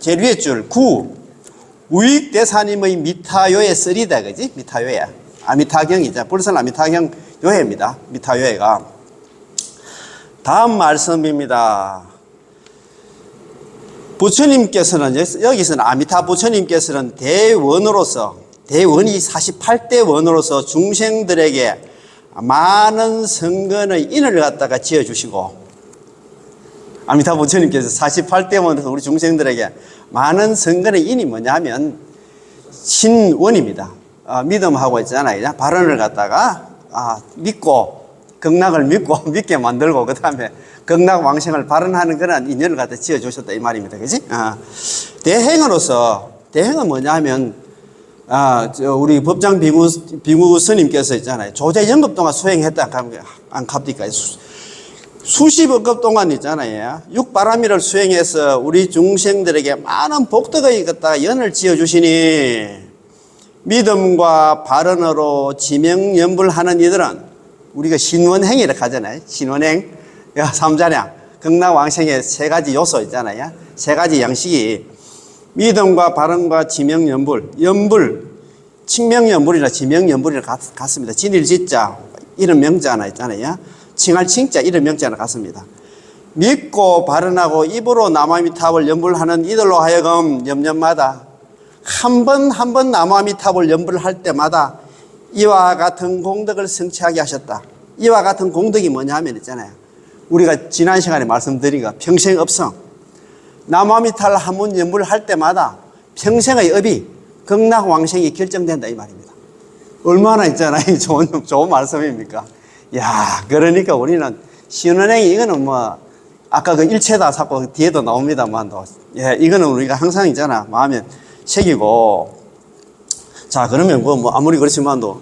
제일 위에 줄 9. 우익 대사님의 미타요에 쓰리다 그지? 미타요에. 아미타경이죠. 불선 아미타경 요해입니다. 미타요해가. 다음 말씀입니다. 부처님께서는 여기서- 여기서는 아미타 부처님께서는 대원으로서 대원이 48대 원으로서 중생들에게 많은 성근의 인을 갖다가 지어 주시고 아미타 부처님께서 48대 원으로서 우리 중생들에게 많은 성근의 인이 뭐냐면 신원입니다. 어, 믿음하고 있잖아요. 발언을 갖다가 아, 믿고 극락을 믿고 믿게 만들고 그 다음에 극락 왕생을 발언하는 그런 인연을 갖다 지어 주셨다 이 말입니다. 그지? 아, 대행으로서 대행은 뭐냐면 아, 저 우리 법장 비구 비구 스님께서 있잖아요. 조제 연급 동안 수행했다 안 갑니까? 수- 수십억 급 동안 있잖아요. 육바라미를 수행해서 우리 중생들에게 많은 복덕의 갖다가 연을 지어 주시니 믿음과 발언으로 지명연불하는 이들은 우리가 신원행이라고 하잖아요. 신원행, 야, 삼자량, 극락왕생의 세 가지 요소 있잖아요. 세 가지 양식이 믿음과 발언과 지명연불, 연불, 칭명연불이나 지명연불이나 같, 같습니다. 진일지자, 이름 명자 하나 있잖아요. 칭할 칭자, 이름 명자 하나 같습니다. 믿고 발언하고 입으로 나마미탑을 연불하는 이들로 하여금 염년마다 한 번 한번 나마미탑을 연불할 때마다 이와 같은 공덕을 성취하게 하셨다. 이와 같은 공덕이 뭐냐면 있잖아요. 우리가 지난 시간에 말씀드린 거 평생 업성. 나마미탈 한번 연불할 때마다 평생의 업이 극락왕생이 결정된다 이 말입니다. 얼마나 있잖아요. 좋은, 좋은 말씀입니까? 야, 그러니까 우리는 신은행이 이거는 뭐, 아까 그 일체다 사고 뒤에도 나옵니다만도, 예, 이거는 우리가 항상 있잖아. 마음에 새기고. 자, 그러면 그 뭐, 아무리 그렇지만도,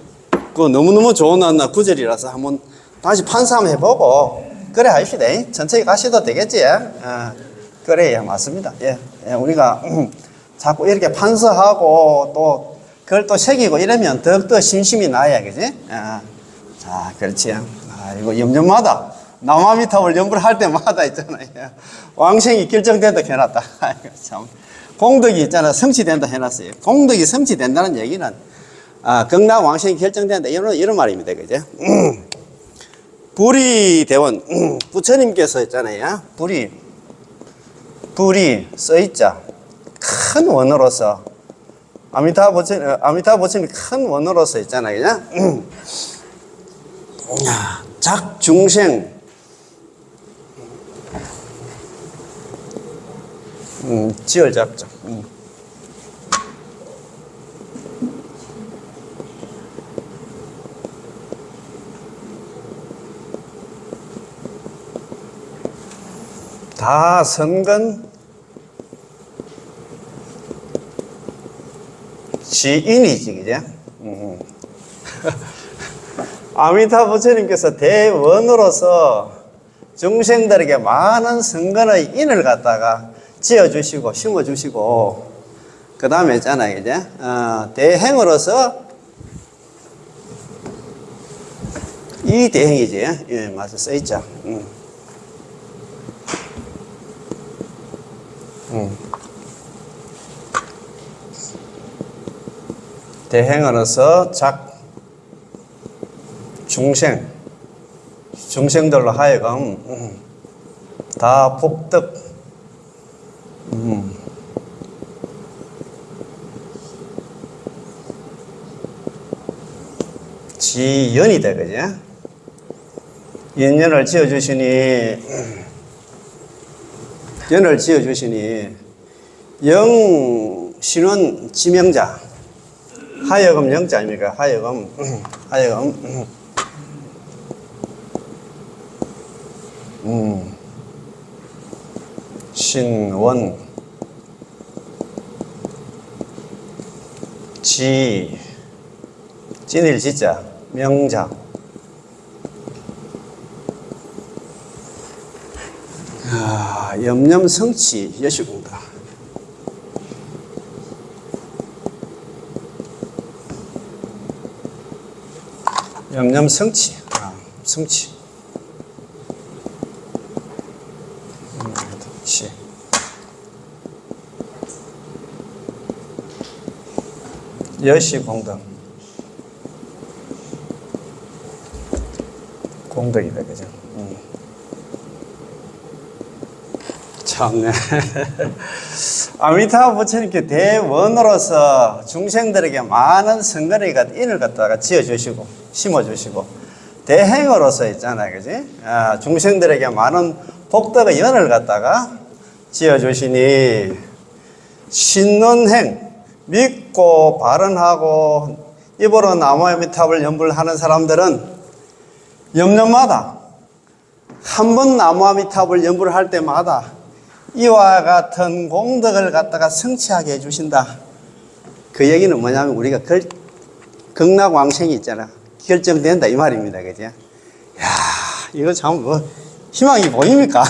그 너무너무 좋은 나 구절이라서 한번 다시 판사 한번 해보고, 그래 하십시다. 천천히 가셔도 되겠지? 어, 그래야 맞습니다. 예, 예, 우리가 자꾸 이렇게 판서하고 또 그걸 또 새기고 이러면 더욱더 심심이 나야, 그지? 아, 자, 그렇지. 아, 이거 염려마다 남아미탑을 연불할 때마다 있잖아요. 왕생이 결정된다 해놨다. 아이고, 참. 공덕이 있잖아. 성취된다 해놨어요. 공덕이 성취된다는 얘기는 아, 극락 왕생이 결정된다. 이런, 이런 말입니다. 그죠? 불이 대원, 부처님께서 있잖아요. 불이, 불이 써있자. 큰 원으로서 아미타 부처님, 아미타 부처님이 큰 원으로서 있잖아요. 그죠? 작 중생 음, 지을 작자 음. 다 선근 지인이지 그죠? 음. 아미타 부처님께서 대원으로서 중생들에게 많은 성근의 인을 갖다가 지어주시고 심어주시고 그 다음에 있잖아요 이제 어, 대행으로서 이 대행이지 예 맞아 써있죠 음. 음. 대행으로서 작 중생, 중생들로 하여금 음, 다 복덕, 음, 지연이다, 그죠? 인연을 지어주시니, 연을 지어주시니, 영, 신원, 지명자, 하여금 영자 아닙니까? 하여금, 하여금, 신원, 지, 진일 지자, 명자. 아, 염염성치 여시공다. 염염성치, 아, 성치. 씨. 여시 공덕. 공덕이다, 그죠? 참네. 아미타 부처님께 대원으로서 중생들에게 많은 성거리 가 인을 갖다가 지어주시고 심어주시고 대행으로서 있잖아요, 그지? 아, 중생들에게 많은 복덕의 연을 갖다가 지어주시니, 신는 행, 믿고 발언하고 입으로 나무의 미탑을 연불하는 사람들은 염려마다 한 번 나무아미탑을 연불을 할 때마다 이와 같은 공덕을 갖다가 성취하게 해주신다. 그 얘기는 뭐냐면 우리가 걸, 극락왕생이 있잖아. 결정된다. 이 말입니다. 그죠? 야 이거 참 뭐, 희망이 보입니까?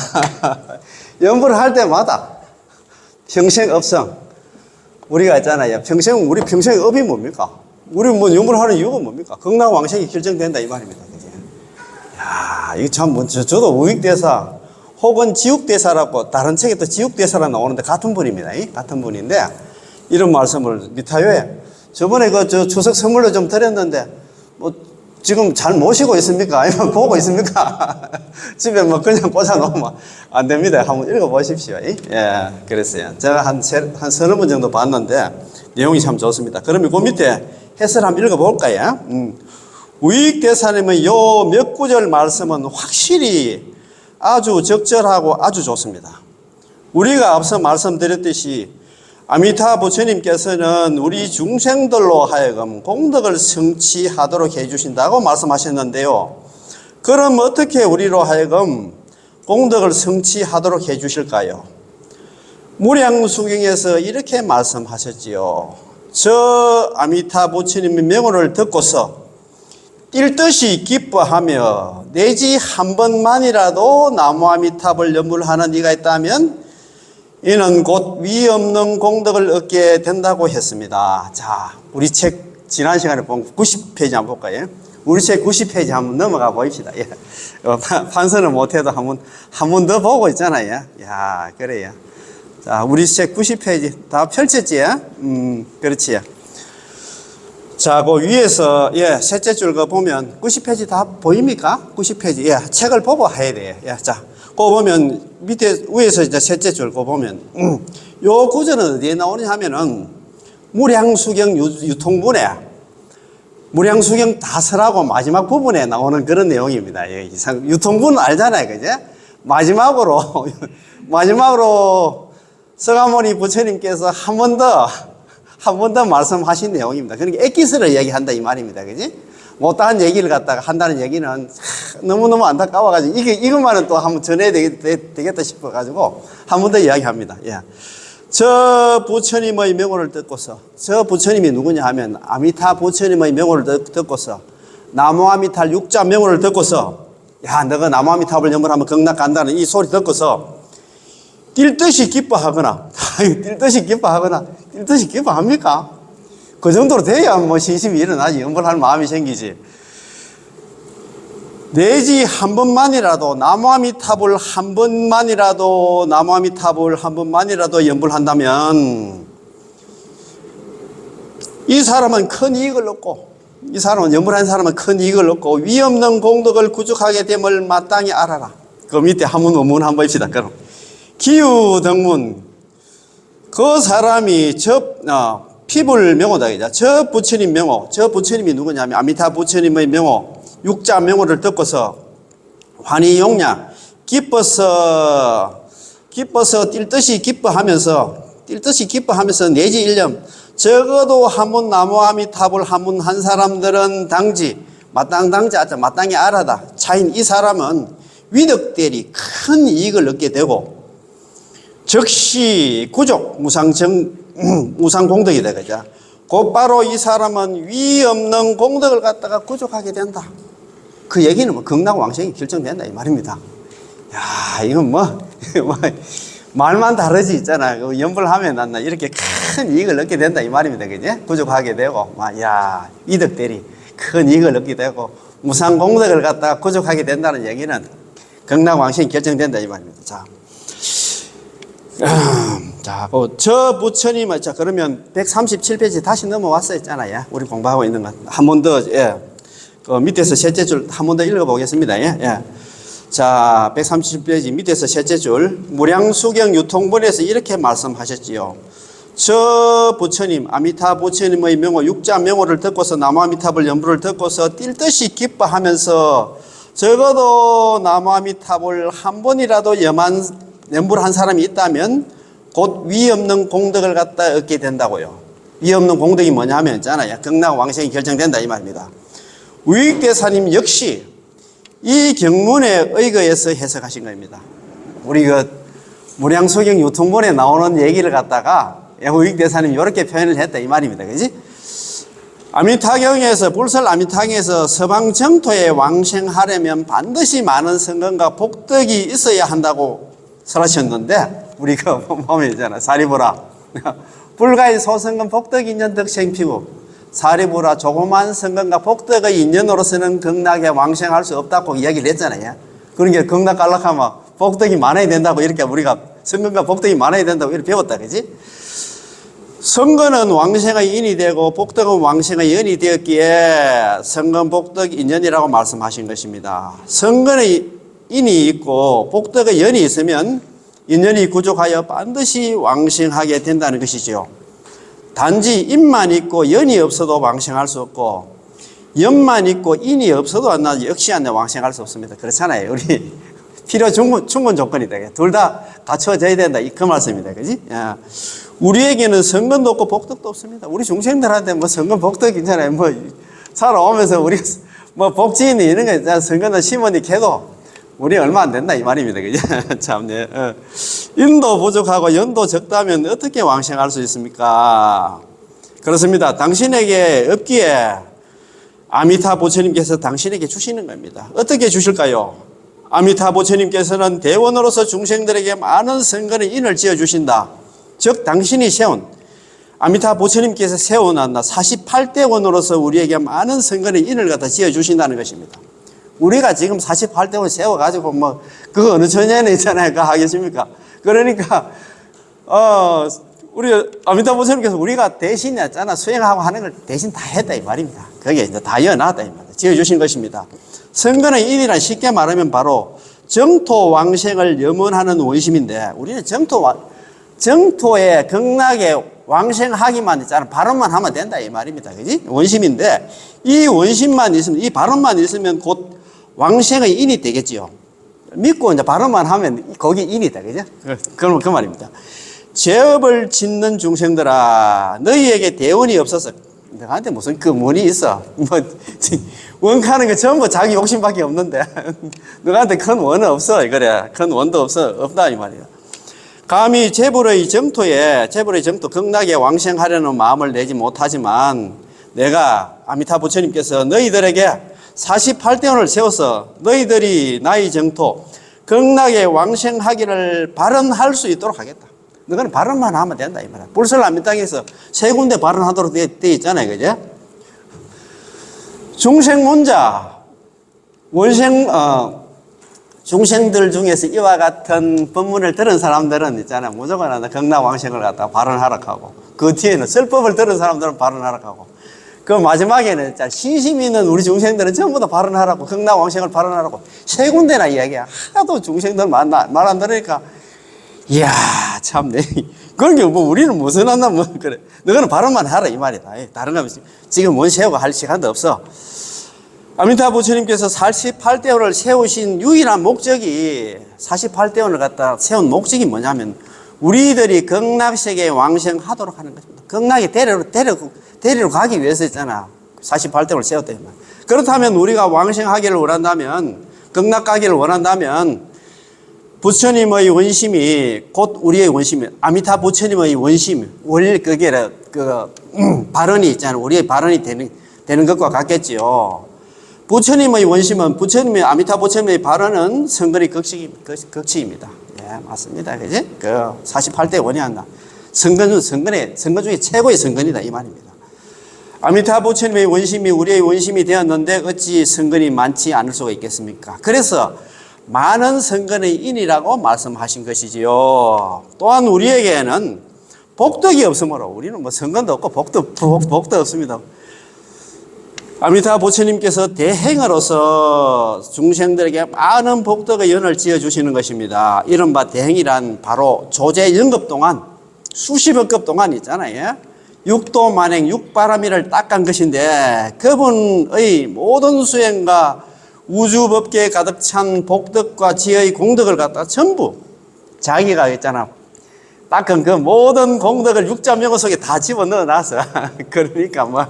연불을 할 때마다 평생 업성. 우리가 있잖아요. 평생, 우리 평생의 업이 뭡니까? 우리 뭐 연불을 하는 이유가 뭡니까? 극락 왕생이 결정된다. 이 말입니다. 그죠? 야, 이거 참, 뭐, 저, 저도 우익대사 혹은 지옥대사라고 다른 책에 또 지옥대사라 나오는데 같은 분입니다. 이? 같은 분인데 이런 말씀을 미타요에 저번에 그 저 추석 선물로 좀 드렸는데 뭐 지금 잘 모시고 있습니까? 아니면 보고 있습니까? 집에 뭐 그냥 꽂아 놓으면 안 됩니다. 한번 읽어 보십시오. 이? 예, 그랬어요. 제가 한, 세, 한 서너 번 정도 봤는데 내용이 참 좋습니다. 그러면 그 밑에 해설 한번 읽어 볼까요? 음. 우익 대사님의 요 몇 구절 말씀은 확실히 아주 적절하고 아주 좋습니다. 우리가 앞서 말씀드렸듯이 아미타 부처님께서는 우리 중생들로 하여금 공덕을 성취하도록 해주신다고 말씀하셨는데요. 그럼 어떻게 우리로 하여금 공덕을 성취하도록 해주실까요? 무량수경에서 이렇게 말씀하셨지요. 저 아미타 부처님의 명호를 듣고서 뛸 듯이 기뻐하며 내지 한 번만이라도 나무 아미탑을 연불하는 이가 있다면 이는 곧 위 없는 공덕을 얻게 된다고 했습니다. 자, 우리 책 지난 시간에 본 90페이지 한번 볼까요? 우리 책 90페이지 한번 넘어가 보입시다. 예. 어, 판- 판서는 못해도 한번 한 번 더 보고 있잖아요. 야, 그래요. 자, 우리 책 90페이지 다 펼쳤지? 음, 그렇지요. 자, 그 위에서, 예, 셋째 줄 거 보면 90페이지 다 보입니까? 90페이지. 예, 책을 보고 해야 돼요. 예, 자, 보면 밑에, 위에서 이제 셋째 줄거 보면, 음, 요 구절은 어디에 나오냐 하면은 무량수경 유- 유통분에 무량수경 다설하고 마지막 부분에 나오는 그런 내용입니다. 예, 이상, 유통분 알잖아요. 그제? 마지막으로, 마지막으로 서가모니 부처님께서 한 번 더, 한 번 더 말씀하신 내용입니다. 그러니까 액기스를 얘기한다 이 말입니다. 그지? 못다한 얘기를 갖다가 한다는 얘기는 하, 너무너무 안타까워가지고 이게, 이것만은 또 한번 전해야 되겠, 되겠 다 싶어가지고 한 번 더 이야기합니다. 예. 저 부처님의 명호를 듣고서 저 부처님이 누구냐 하면 아미타 부처님의 명호를 듣- 듣고서 나무 아미탈 육자 명호를 듣고서 야 너가 나무 아미탑을 연물하면 극락 간다는 이 소리 듣고서 뛸 듯이 기뻐하거나 뛸 듯이 기뻐하거나 뛸 듯이 기뻐합니까? 그 정도로 돼야 뭐 신심이 일어나지 연불할 마음이 생기지 내지 한 번만이라도 나무아미탑을 한 번만이라도 나무아미탑을 한 번만이라도 연불한다면 이 사람은 큰 이익을 얻고 이 사람은 연불한 사람은 큰 이익을 얻고 위 없는 공덕을 구축하게 됨을 마땅히 알아라. 그 밑에 한문 원문 한번 봅시다. 그럼 기유 등문 그 사람이 저 어, 피불 명호다 저 부처님 명호. 저 부처님이 누구냐면 아미타 부처님의 명호. 육자 명호를 듣고서 환희 용냐 기뻐서 기뻐서 뛸 듯이 기뻐하면서 뛸 듯이 기뻐하면서 내지 일념. 적어도 한문 나무 아미탑을 한문 한 사람들은 당지. 마땅 당지 아자 마땅히 알아다. 차인 이 사람은 위덕대리 큰 이익을 얻게 되고 즉시 구족 무상정 무상 공덕이다 그죠? 곧바로 이 사람은 위 없는 공덕을 갖다가 구족하게 된다. 그 얘기는 뭐 극락 왕생이 결정된다 이 말입니다. 야 이건 뭐, 뭐 말만 다르지 있잖아. 그 연불하면 난나 이렇게 큰 이익을 얻게 된다 이 말입니다, 그지? 구족하게 되고, 막야 이득 대리 큰 이익을 얻게 되고 무상 공덕을 갖다가 구족하게 된다는 얘기는 극락 왕생이 결정된다 이 말입니다. 자. 자, 어, 저 부처님은, 자, 그러면 137페이지 다시 넘어왔어 있잖아요. 우리 공부하고 있는 것. 한 번 더, 예. 그 밑에서 셋째 줄 한 번 더 읽어보겠습니다. 예. 예. 자, 137페이지 밑에서 셋째 줄. 무량수경 유통본에서 이렇게 말씀하셨지요. 저 부처님, 아미타 부처님의 명호, 육자 명호를 듣고서 나무아미탑을 연부를 듣고서 뛸 듯이 기뻐하면서 적어도 나무아미탑을 한 번이라도 염한, 연부를 한 사람이 있다면 곧 위 없는 공덕을 갖다 얻게 된다고요. 위 없는 공덕이 뭐냐면 있잖아요. 극락 왕생이 결정된다 이 말입니다. 우익대사님 역시 이 경문에 의거해서 해석하신 겁니다. 우리 그 무량소경 유통본에 나오는 얘기를 갖다가 우익대사님 이렇게 표현을 했다 이 말입니다. 그지? 아미타경에서 불설 아미타경에서 서방 정토에 왕생하려면 반드시 많은 성건과 복덕이 있어야 한다고 설하셨는데 우리가 보면 있잖아 사리보라 불가의 소성건 복덕 인연 덕생 피고 사리보라 조그만 성건과 복덕의 인연으로서는 극락에 왕생할 수 없다고 이야기를 했잖아요. 그러니까 극락 갈락하면 복덕이 많아야 된다고 이렇게 우리가 성건과 복덕이 많아야 된다고 이렇게 배웠다 그지? 성건은 왕생의 인이 되고 복덕은 왕생의 연이 되었기에 성건 복덕 인연이라고 말씀하신 것입니다. 성건의 인이 있고 복덕의 연이 있으면 인연이 구족하여 반드시 왕생하게 된다는 것이지요. 단지 인만 있고 연이 없어도 왕생할 수 없고 연만 있고 인이 없어도 안 나 역시 안 왕생할 수 없습니다. 그렇잖아요. 우리 필요 충분, 충분 조건이다. 둘다 갖춰져야 된다. 이 그 말씀입니다. 그지? 야. 우리에게는 성건도 없고 복덕도 없습니다. 우리 중생들한테 뭐 성건 복덕 괜찮아요. 뭐 살아오면서 우리가 뭐 복지인 이런 거 있잖아. 성건을 심으니 걔도 우리 얼마 안 된다 이 말입니다. 그죠? 참, 네. 어. 인도 부족하고 연도 적다면 어떻게 왕생할 수 있습니까? 그렇습니다. 당신에게 없기에 아미타 부처님께서 당신에게 주시는 겁니다. 어떻게 주실까요? 아미타 부처님께서는 대원으로서 중생들에게 많은 선거의 인을 지어 주신다. 즉 당신이 세운 아미타 부처님께서 세워놨나 48대원으로서 우리에게 많은 선거의 인을 갖다 지어 주신다는 것입니다. 우리가 지금 48대원 세워가지고 뭐그 어느 천년에 있잖아요. 그 하겠습니까? 그러니까 어 우리 아미타 부처님께서 우리가 대신 했잖아 수행하고 하는 걸 대신 다 했다 이 말입니다. 그게 이제 다 이어놨다 이 말이다. 지어주신 것입니다. 선거의 인이란 쉽게 말하면 바로 정토 왕생을 염원하는 원심인데 우리는 정토 왕 정토에 극락에 왕생하기만 있잖아. 발언만 하면 된다 이 말입니다. 그지? 원심인데 이 원심만 있으면 이 발언만 있으면 곧 왕생의 인이 되겠지요. 믿고 이제 발언만 하면 거기 인이 다 그죠? 그, 그 말입니다. 죄업을 짓는 중생들아 너희에게 대원이 없어서 너한테 무슨 그 문이 있어. 뭐 원하는 거 전부 자기 욕심밖에 없는데 너한테 큰 원은 없어. 그래. 큰 원도 없어. 없다 이 말이야. 감히 재불의 정토에 재불의 정토 극락에 왕생하려는 마음을 내지 못하지만 내가 아미타 부처님께서 너희들에게 48대원을 세워서 너희들이 나의 정토 극락에 왕생하기를 발언할 수 있도록 하겠다. 너는 발언만 하면 된다 이 말이야. 불설 아미땅에서 세 군데 발언하도록 돼, 돼 있잖아요, 그죠? 중생문자 원생 어, 중생들 중에서 이와 같은 법문을 들은 사람들은 있잖아 무조건 하나 극락 왕생을 갖다 발언하라 하고 그 뒤에는 설법을 들은 사람들은 발언하라 하고 그 마지막에는 신심 있는 우리 중생들은 전부 다 발언하라고 극락왕생을 발언하라고 세 군데나 이야기야. 하도 중생들 말안 들으니까 이야 참네 그런 게 뭐 우리는 무슨 한다 뭐 그래. 너는 발언만 하라 이 말이다. 다른 거 지금 원 세우고 할 시간도 없어. 아미타 부처님께서 48대원을 세우신 유일한 목적이 48대원을 갖다 세운 목적이 뭐냐면 우리들이 극락세계에 왕생하도록 하는 것입니다. 극락에 데리러, 데리러, 데리러 가기 위해서 있잖아. 48대원을 세웠다. 그렇다면 우리가 왕생하기를 원한다면, 극락 가기를 원한다면, 부처님의 원심이 곧 우리의 원심이, 아미타 부처님의 원심, 원래 그게 그, 음, 발언이 있잖아. 우리의 발언이 되는, 되는 것과 같겠지요. 부처님의 원심은 부처님의 아미타 부처님의 발언은 성근의 극치입니다. 예, 맞습니다. 그지? 그 48대 원이 한다. 성근은 성근의 성근 중에 최고의 성근이다 이 말입니다. 아미타 부처님의 원심이 우리의 원심이 되었는데 어찌 성근이 많지 않을 수가 있겠습니까? 그래서 많은 선근의 인이라고 말씀하신 것이지요. 또한 우리에게는 복덕이 없으므로 우리는 뭐 선근도 없고 복덕, 복, 복도 없습니다. 아미타 부처님께서 대행으로서 중생들에게 많은 복덕의 연을 지어 주시는 것입니다. 이른바 대행이란 바로 조제 연급 동안 수십억 급 동안 있잖아요. 육도 만행 육바라미를 닦은 것인데 그분의 모든 수행과 우주 법계에 가득 찬 복덕과 지혜의 공덕을 갖다 전부 자기가 있잖아. 닦은 그 모든 공덕을 육자명호 속에 다 집어 넣어 놨어. 그러니까 뭐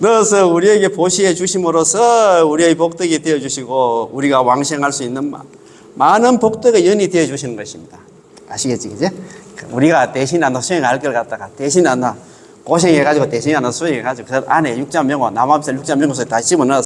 넣어서 우리에게 보시해 주심으로써 우리의 복덕이 되어 주시고 우리가 왕생할 수 있는 마- 많은 복덕의 연이 되어 주시는 것입니다. 아시겠지, 그제? 우리가 대신 하나 수행할 걸 갖다가 대신 하나 고생해가지고 대신 하나 수행해가지고 그 안에 육자명호 남함살 육자명호 속에 다 집어 넣어서